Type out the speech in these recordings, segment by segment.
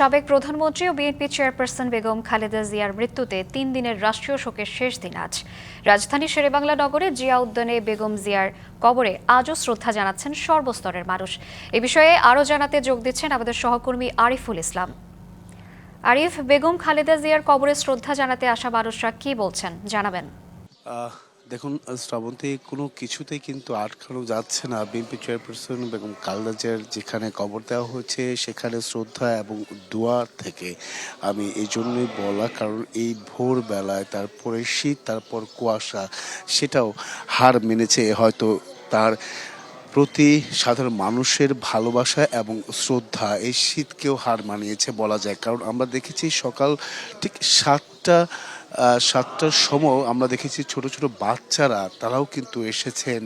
সাবেক প্রধানমন্ত্রী ও বিএনপি চেয়ারপারসন বেগম খালেদা জিয়ার মৃত্যুতে তিন দিনের রাষ্ট্রীয় শোকের শেষ দিন আজ। রাজধানী শেরেবাংলা নগরে জিয়া উদ্যানে বেগম জিয়ার কবরে আজও শ্রদ্ধা জানাচ্ছেন সর্বস্তরের মানুষ। এ বিষয়ে আরও জানাতে যোগ দিচ্ছেন আমাদের সহকর্মী আরিফুল ইসলাম। আরিফ, বেগম খালেদা জিয়ার কবরে শ্রদ্ধা জানাতে আসা মানুষরা কি বলছেন? জানাবেন। দেখুন শ্রাবন্তী, কোনো কিছুতেই কিন্তু আটকানো যাচ্ছে না। বিএনপি চেয়ারপারসন বেগম খালেদা জিয়ার যেখানে কবর দেওয়া হয়েছে, সেখানে শ্রদ্ধা এবং দোয়া থেকে। আমি এই জন্যই বলা, কারণ এই ভোরবেলায় তারপরে শীত, তারপর কুয়াশা, সেটাও হার মেনেছে। হয়তো তার প্রতি সাধারণ মানুষের ভালোবাসা এবং শ্রদ্ধা, এই শীতকেও হার মানিয়েছে বলা যায়। কারণ আমরা দেখেছি সকাল ঠিক সাতটা সাতটার সময় আমরা দেখেছি ছোট ছোট বাচ্চারা, তারাও কিন্তু এসেছেন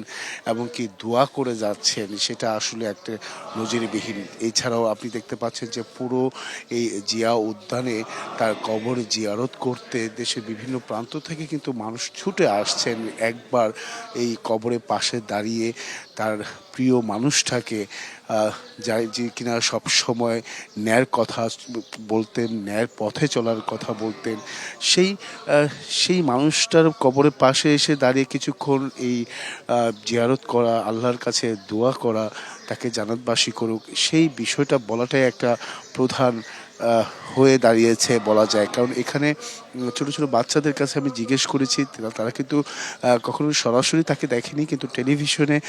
এবং কি দোয়া করে যাচ্ছেন। সেটা আসলে একটা নজিরবিহীন। এছাড়াও আপনি দেখতে পাচ্ছেন যে পুরো এই জিয়া উদ্যানে তার কবর জিয়ারত করতে দেশের বিভিন্ন প্রান্ত থেকে কিন্তু মানুষ ছুটে আসছেন। একবার এই কবরের পাশে দাঁড়িয়ে তার প্রিয় মানুষটাকে যাই, যা কিনা সব সময় ন্যায়ের কথা বলতেন, ন্যায়ের পথে চলার কথা বলতেন, সেই সেই মানুষটার কবরের পাশে এসে দাঁড়িয়ে কিছুক্ষণ এই জিয়ারত করা, আল্লাহর কাছে দোয়া করা, তাকে জানাতবাসী করুক, সেই বিষয়টা বলাটাই একটা প্রধান হয়ে দাঁড়িয়েছে বলা যায়। কারণ এখানে ছোট ছোট বাচ্চাদের কাছে আমি জিজ্ঞেস করেছি তারা- কিন্তু কখনো সরাসরি তাকে দেখেনি, কিন্তু টেলিভিশনে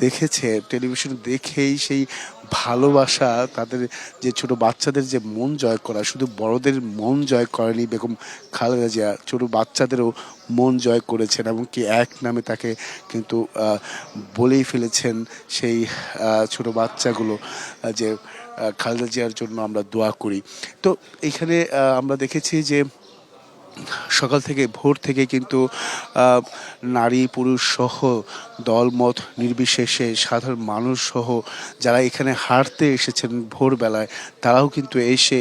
দেখেছে। টেলিভিশনে দেখেই সেই ভালোবাসা, তাদের যে ছোট বাচ্চাদের যে মন জয় করা, শুধু বড়দের মন জয় করেনি বেগম খালেদা জিয়া, ছোট বাচ্চাদেরও মন জয় করেছেন এবং কি এক নামে তাকে কিন্তু বলেই ফেলেছেন সেই ছোট বাচ্চাগুলো যে খালেদা জিয়ার জন্য আমরা দোয়া করি। তো এখানে আমরা দেখেছি যে সকাল থেকে ভোর থেকে কিন্তু নারী, পুরুষ সহ দলমত নির্বিশেষে সাধারণ মানুষ সহ যারা এখানে হাঁটতে এসেছেন ভোরবেলায়, তারাও কিন্তু এসে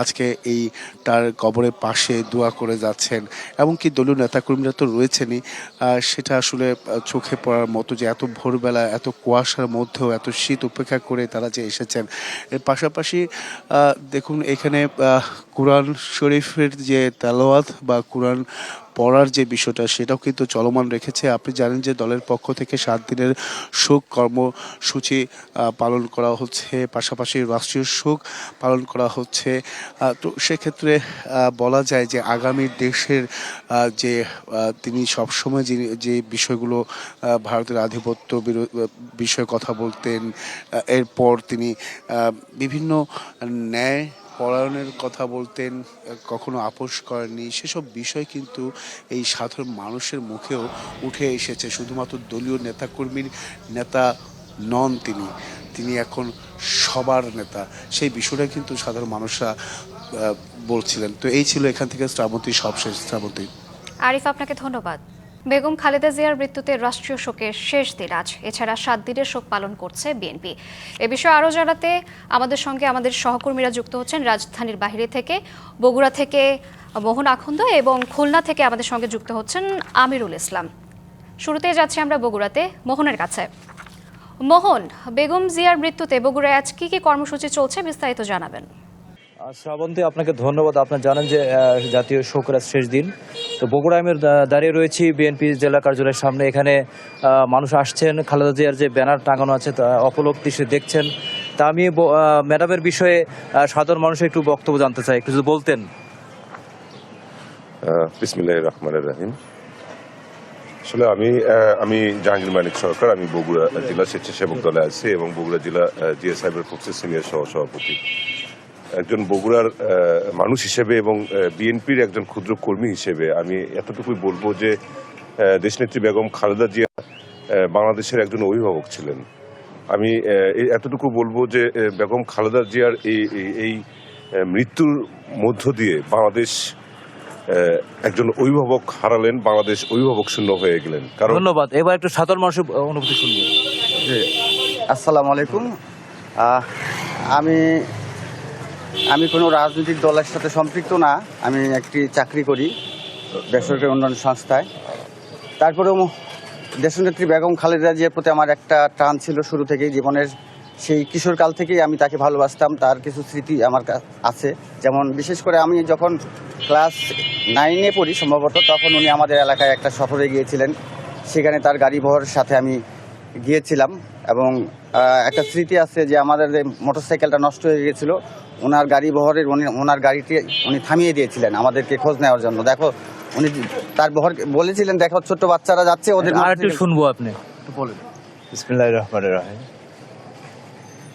আজকে এই তার কবরের পাশে দোয়া করে যাচ্ছেন। এবং কি দলীয় নেতাকর্মীরা তো রয়েছেনই। সেটা আসলে চোখে পড়ার মতো যে এত ভোরবেলা, এত কুয়াশার মধ্যেও, এত শীত উপেক্ষা করে তারা যে এসেছেন। এর পাশাপাশি দেখুন এখানে কোরআন শরীফের যে তেলাওয়াত বা কোরআন পড়ার যে বিষয়টা, সেটাও কিন্তু চলমান রেখেছে। আপনি জানেন যে দলের পক্ষ থেকে সাত দিনের শোক কর্মসূচি পালন করা হচ্ছে, পাশাপাশি রাষ্ট্রীয় শোক পালন করা হচ্ছে। তো সেক্ষেত্রে বলা যায় যে আগামী দেশের যে তিনি সবসময় যে যে বিষয়গুলো ভারতের আধিপত্য বিষয়ে কথা বলতেন এরপর তিনি বিভিন্ন ন্যায় পরায়ণের কথা বলতেন, কখনো আপোষ করেননি, সেসব বিষয় কিন্তু এই সাধারণ মানুষের মুখেও উঠে এসেছে। শুধুমাত্র দলীয় নেতাকর্মীর নেতা নন তিনি তিনি এখন সবার নেতা। সেই বিষয়টা কিন্তু সাধারণ মানুষরা বলছিলেন। তো এই ছিল এখান থেকে শ্রাবন্তী, সবশেষ শ্রাবন্তী। আরিফ, আপনাকে ধন্যবাদ। বেগম খালেদা জিয়ার মৃত্যুতে রাষ্ট্রীয় শোকের শেষ দিন আজ। এছাড়া সাত দিনের শোক পালন করছে বিএনপি। এ বিষয়ে আরও জানাতে আমাদের সঙ্গে আমাদের সহকর্মীরা যুক্ত হচ্ছেন রাজধানীর বাইরে থেকে বগুড়া থেকে মোহন আখন্দ এবং খুলনা থেকে আমাদের সঙ্গে যুক্ত হচ্ছেন আমিরুল ইসলাম। শুরুতে যাচ্ছি আমরা বগুড়াতে মোহনের কাছে। মোহন, বেগম জিয়ার মৃত্যুতে বগুড়ায় আজ কি কি কর্মসূচি চলছে বিস্তারিত জানাবেন। শ্রাবন্তী, আপনাকে ধন্যবাদ। আপনার জানেন যে জাতীয় শোকের শেষ দিন। তো বগুড়ায় আমি দাঁড়িয়ে রয়েছি বিএনপি জেলা কার্যালয়ের সামনে। এখানে মানুষ আসছেন। খালেদা জিয়ার যে ব্যানার টাঙানো আছে, তা অপলোক সে দেখছেন। তা আমি ম্যাডামের বিষয়ে সাধারণ মানুষের একটু বক্তব্য জানতে চাই। একটু যদি বলতেন। বিসমিল্লাহ রহমানের রাহিম। আসলে আমি আমি জাহাঙ্গীর মানিক সরকার। আমি বগুড়া জেলা স্বেচ্ছাসেবক দলে আছি এবং বগুড়া জেলা জিএস সাইবার ফোর্সের সিনিয়র সহ সভাপতি একজন বগুড়ার মানুষ হিসেবে এবং বিএনপির একজন ক্ষুদ্র কর্মী হিসেবে আমি এতটুকুই বলব যে দেশনেত্রী বেগম খালেদা জিয়া বাংলাদেশের একজন অভিভাবক ছিলেন। আমি এই এতটুকু বলব যে বেগম খালেদা জিয়ার এই এই- এই মৃত্যুর মধ্য দিয়ে বাংলাদেশ একজন অভিভাবক হারালেন বাংলাদেশ অভিভাবক শূন্য হয়ে গেলেন। কারণ ধন্যবাদ। এবার একটু সাধারণ মানুষের অনুভূতি শুনব। আসসালামু আলাইকুম। আমি আমি কোনো রাজনৈতিক দলের সাথে সম্পৃক্ত না। আমি একটি চাকরি করি বেসরকারি উন্নয়ন সংস্থায়। তারপরেও দেশনেত্রী বেগম খালেদা জিয়ার প্রতি আমার একটা টান ছিল শুরু থেকেই জীবনের। সেই কিশোরকাল থেকেই আমি তাকে ভালোবাসতাম, তার কিছু স্মৃতি আমার আছে। যেমন বিশেষ করে আমি যখন ক্লাস নাইনে পড়ি সম্ভবত, তখন উনি আমাদের এলাকায় একটা সফরে গিয়েছিলেন। সেখানে তার গাড়ি বহরের সাথে আমি গিয়েছিলাম এবং একটা স্মৃতি আছে যে আমাদের যে মোটরসাইকেলটা নষ্ট হয়ে গিয়েছিল ওনার গাড়ি বহরের উনি ওনার গাড়িটি উনি থামিয়ে দিয়েছিলেন আমাদেরকে খোঁজ নেওয়ার জন্য। দেখো উনি তার বহর বলেছিলেন দেখো ছোট্ট বাচ্চারা যাচ্ছে ওদের আর একটু শুনব আপনি। একটু বলুন। বিসমিল্লাহ রহমান রহিম।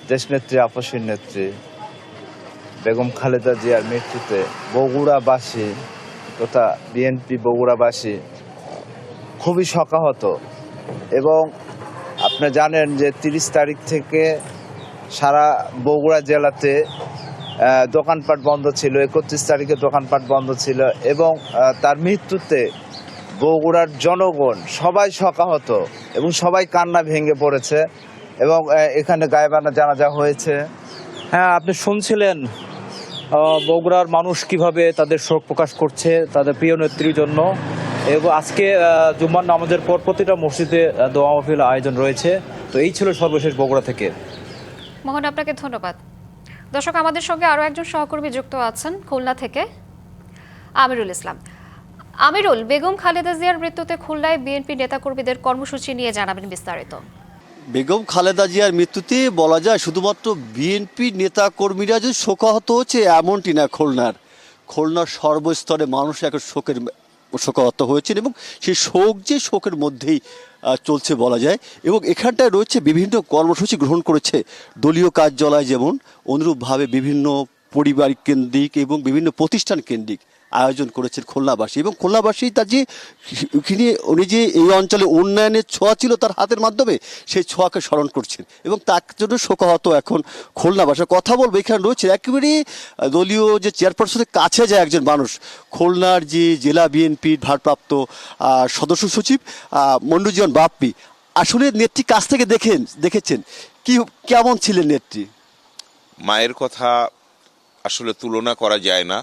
দেশ নেত্রী আপসীর নেত্রী বেগম খালেদা জিয়ার মৃত্যুতে বগুড়াবাসী তথা বিএনপি বগুড়াবাসী খুবই শকাহত এবং আপনি জানেন যে তিরিশ তারিখ থেকে সারা বগুড়া জেলাতে দোকানপাট বন্ধ ছিল একত্রিশ তারিখে দোকানপাট বন্ধ ছিল এবং তার মৃত্যুতে বগুড়ার জনগণ সবাই শকাহত এবং সবাই কান্না ভেঙে পড়েছে এবং এখানে গায়েবানা জানাজা হয়েছে। হ্যাঁ আপনি শুনছিলেন বগুড়ার মানুষ কীভাবে তাদের শোক প্রকাশ করছে তাদের প্রিয় নেত্রীর জন্য। এবং আজকে আহ, জুম্মার নামাজের পর প্রতিটা মসজিদে দোয়া মাহফিল আয়োজন রয়েছে। তো এই ছিল সর্বশেষ বগুড়া থেকে। মোহন আপনাকে ধন্যবাদ। দর্শক, আমাদের সঙ্গে আরও একজন সহকর্মী যুক্ত আছেন খুলনা থেকে আমিরুল ইসলাম। আমিরুল, বেগম খালেদা জিয়ার মৃত্যুতে খুলনায় বিএনপি নেতাকর্মীদের কর্মসূচি নিয়ে জানাবেন বিস্তারিত। বেগম খালেদা জিয়ার মৃত্যুতে বলা যায় শুধুমাত্র বিএনপি নেতাকর্মীরা যে শোকাহত হচ্ছে এমনটি না খুলনার। খুলনার সর্বস্তরে মানুষ এখন শোকের, শোকাহত হয়েছেন এবং সেই শোক যে শোকের মধ্যেই চলছে বলা যায়। এবং এখানটায় রয়েছে বিভিন্ন কর্মসূচি গ্রহণ করেছে দলীয় কার্যালয় যেমন, অনুরূপভাবে বিভিন্ন পরিবার কেন্দ্রিক এবং বিভিন্ন প্রতিষ্ঠান কেন্দ্রিক। আয়োজন করেছেন খুলনাবাসী। এবং খুলনাবাসী তার যে তিনি উনি যে এই অঞ্চলে উন্নয়নের ছোঁয়া ছিল তার হাতের মাধ্যমে সেই ছোঁয়াকে স্মরণ করছেন। এবং তার জন্য শোকাহত এখন খুলনাবাসী। কথা বলব এখানে রয়েছে একেবারে দলীয় যে চেয়ারপারসনের কাছে যায় একজন মানুষ। খুলনার যে জেলা বিএনপির ভারপ্রাপ্ত সদস্য সচিব আহ, মন্ডুজীবন বাপ্পি। আসলে নেত্রী কাছ থেকে দেখেন দেখেছেন। কি কেমন ছিলেন নেত্রী? মায়ের কথা আসলে তুলনা করা যায় না।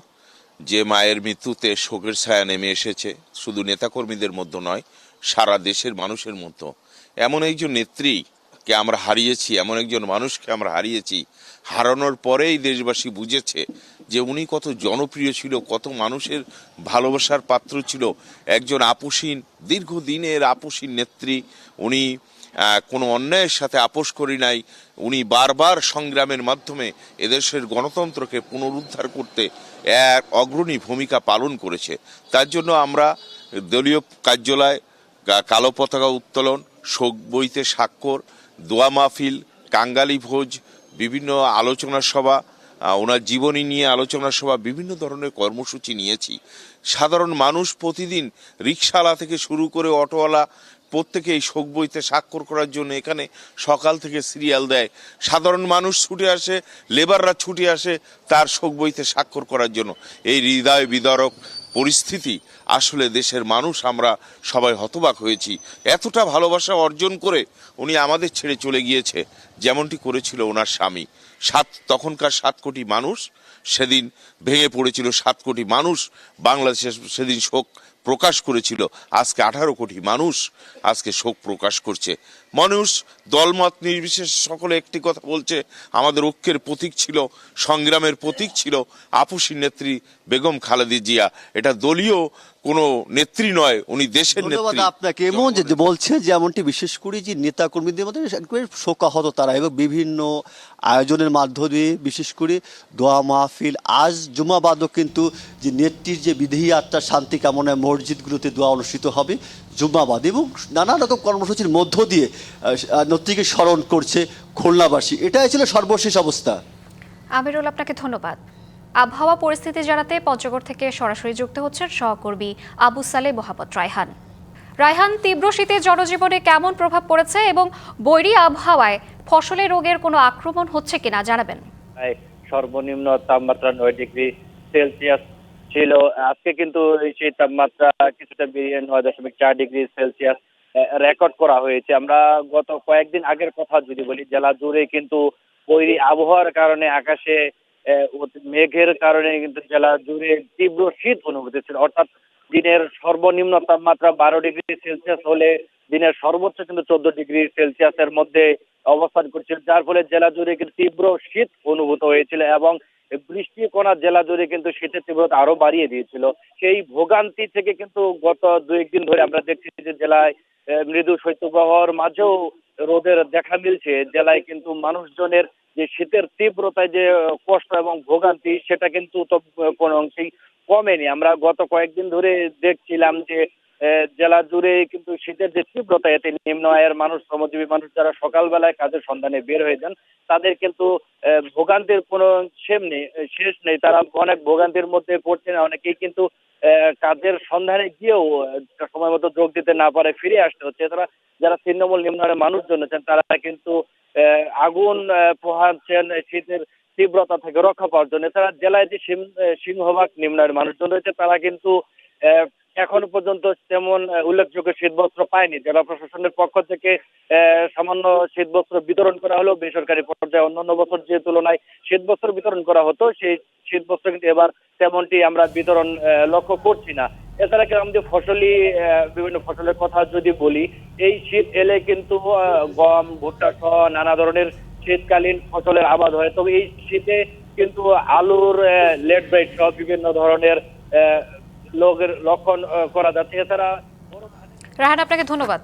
যে মায়ের মৃত্যুতে শোকের ছায়া নেমে এসেছে, শুধু নেতাকর্মীদের মধ্যে নয়, সারা দেশের মানুষের মধ্যে। এমন একজন নেত্রীকে আমরা হারিয়েছি, এমন একজন মানুষকে আমরা হারিয়েছি, হারানোর পরেই দেশবাসী বুঝেছে যে উনি কত জনপ্রিয় ছিল, কত মানুষের ভালোবাসার পাত্র ছিল। একজন আপোষীন দীর্ঘদিনের আপোষীন নেত্রী। উনি কোনো অন্যায়ের সাথে আপোষ করি নাই। উনি বারবার সংগ্রামের মাধ্যমে এদেশের গণতন্ত্রকে পুনরুদ্ধার করতে এক অগ্রণী ভূমিকা পালন করেছে। তার জন্য আমরা দলীয় কার্যালয় কালো পতাকা উত্তোলন, শোক বইতে স্বাক্ষর, দোয়া মাহফিল, কাঙ্গালি ভোজ, বিভিন্ন আলোচনা সভা ওনার জীবনী নিয়ে আলোচনা সভা, বিভিন্ন ধরনের কর্মসূচি নিয়েছি। সাধারণ মানুষ প্রতিদিন রিক্সাওয়ালা থেকে শুরু করে অটোওয়ালা প্রত্যেকে এই শোক বইতে স্বাক্ষর করার জন্য এখানে সকাল থেকে সিরিয়াল দেয়। সাধারণ মানুষ ছুটে আসে, লেবাররা ছুটে আসে তার শোক বইতে স্বাক্ষর করার জন্য। এই হৃদয় বিদারক পরিস্থিতি আসলে দেশের মানুষ আমরা সবাই হতবাক হয়েছি। এতটা ভালোবাসা অর্জন করে উনি আমাদের ছেড়ে চলে গিয়েছে, যেমনটি করেছিল ওনার স্বামী। সাত, তখনকার সাত কোটি মানুষ, সেদিন ভেঙে পড়েছিল সাত কোটি মানুষ বাংলাদেশে সেদিন শোক প্রকাশ করেছিল। আজকে আঠারো কোটি মানুষ আজকে শোক প্রকাশ করছে। মানুষ দলমত নির্বিশেষে সকলে একটি কথা বলছে, আমাদের ঐক্যের প্রতীক ছিল, সংগ্রামের প্রতীক ছিল আপুসী নেত্রী বেগম খালেদি জিয়া। এটা দলীয় কোনো নেত্রী নয়, উনি দেশের নেত্রী। আপনাকে। এমন যে বলছে, যেমনটি বিশেষ করে যে নেতা কর্মীদের মধ্যে শোকাহত তারা। এবং বিভিন্ন আয়োজনের মাধ্যমে বিশেষ করে দোয়া মাহফিল, আজ জুমাবাদও কিন্তু যে নেত্রীর যে বিধি আত্মার শান্তি কামনায় মসজিদগুলোতে দোয়া অনুষ্ঠিত হবে জুম্মাবাদ এবং নানা রকম কর্মসূচির মধ্য দিয়ে নেত্রীকে স্মরণ করছে খুলনাবাসী। এটাই ছিল সর্বশেষ অবস্থা। আমিরুল আপনাকে ধন্যবাদ। আবহাওয়া পরিস্থিতি জানাতে পঞ্চগড় থেকে সরাসরি যুক্ত হচ্ছেন সহকর্মী আবু সালে মোহাম্মদ রায়হান। রায়হান তীব্র শীতে জনজীবনে কেমন প্রভাব পড়েছে এবং বৈরী আবহাওয়ায় ফসলে রোগের কোনো আক্রমণ হচ্ছে কিনা জানাবেন। সর্বনিম্ন তাপমাত্রা নয় ডিগ্রি সেলসিয়াস ছিল। আজকে কিন্তু সেই তাপমাত্রা কিছুটা বেরিয়ে নয় দশমিক চার ডিগ্রি সেলসিয়াস রেকর্ড করা হয়েছে। আমরা গত কয়েকদিন আগের কথা যদি বলি, জেলা জুড়ে কিন্তু বৈরী আবহাওয়ার কারণে আকাশে মেঘের কারণে কিন্তু জেলা জুড়ে তীব্র শীত অনুভূতি ছিল। অর্থাৎ দিনের সর্বনিম্ন তাপমাত্রা বারো ডিগ্রি সেলসিয়াস হলে দিনের সর্বোচ্চ কিন্তু চোদ্দ ডিগ্রি সেলসিয়াসের মধ্যে অবস্থান করছিল। যার ফলে জেলা জুড়ে কিন্তু তীব্র শীত অনুভূত হয়েছিল এবং বৃষ্টি কণা জেলা জুড়ে কিন্তু শীতের তীব্রতা আরও বাড়িয়ে দিয়েছিল। সেই ভোগান্তি থেকে কিন্তু গত দু একদিন ধরে আমরা দেখছি যে জেলায় মৃদু শৈত্যপ্রবাহর মাঝেও রোদের দেখা মিলছে। জেলায় কিন্তু মানুষজনের যে শীতের তীব্রতায় যে কষ্ট এবং ভোগান্তি, সেটা কিন্তু কোনো অংশেই কমেনি। আমরা গত কয়েকদিন ধরে দেখছিলাম যে জেলা জুড়ে কিন্তু শীতের যে তীব্রতা, এতে নিম্ন আয়ের মানুষ, শ্রমজীবী মানুষ যারা সকালবেলায় কাজের সন্ধানে বের হয়ে যান, তাদের কিন্তু ভোগান্তির কোনো শেম নেই শেষ নেই। তারা অনেক ভোগান্তির মধ্যে পড়ছেন অনেকেই কিন্তু কাজের সন্ধানে গিয়েও সময় মতো যোগ দিতে না পারে, ফিরে আসতে হচ্ছে। তারা যারা তৃণমূল নিম্ন আয়ের মানুষজন আছেন, তারা কিন্তু আগুন পোহাচ্ছেন শীতের তীব্রতা থেকে রক্ষা পাওয়ার জন্য। তারা জেলায় যে সিংহভাগ নিম্ন আয়ের মানুষজন রয়েছে, তারা কিন্তু এখনও পর্যন্ত তেমন উল্লেখযোগ্য শীতবস্ত্র পায়নি। জেলা প্রশাসনের পক্ষ থেকে সামান্য শীতবস্ত্র বিতরণ করা হলো বেসরকারি পর্যায়ে অন্যান্য বছর যে তুলনায় শীতবস্ত্র বিতরণ করা হতো, সেই শীতবস্ত্র কিন্তু এবার তেমনটি আমরা বিতরণ লক্ষ্য করছি না। এছাড়া কি আমাদের ফসলি বিভিন্ন ফসলের কথা যদি বলি, এই শীত এলে কিন্তু গম, ভুট্টা সহ নানা ধরনের শীতকালীন ফসলের আবাদ হয়। তবে এই শীতে কিন্তু আলুর লেট ব্রাইট সহ বিভিন্ন ধরনের লোকের লক্ষণ করা যাচ্ছে। এছাড়া রাহান আপনাকে ধন্যবাদ।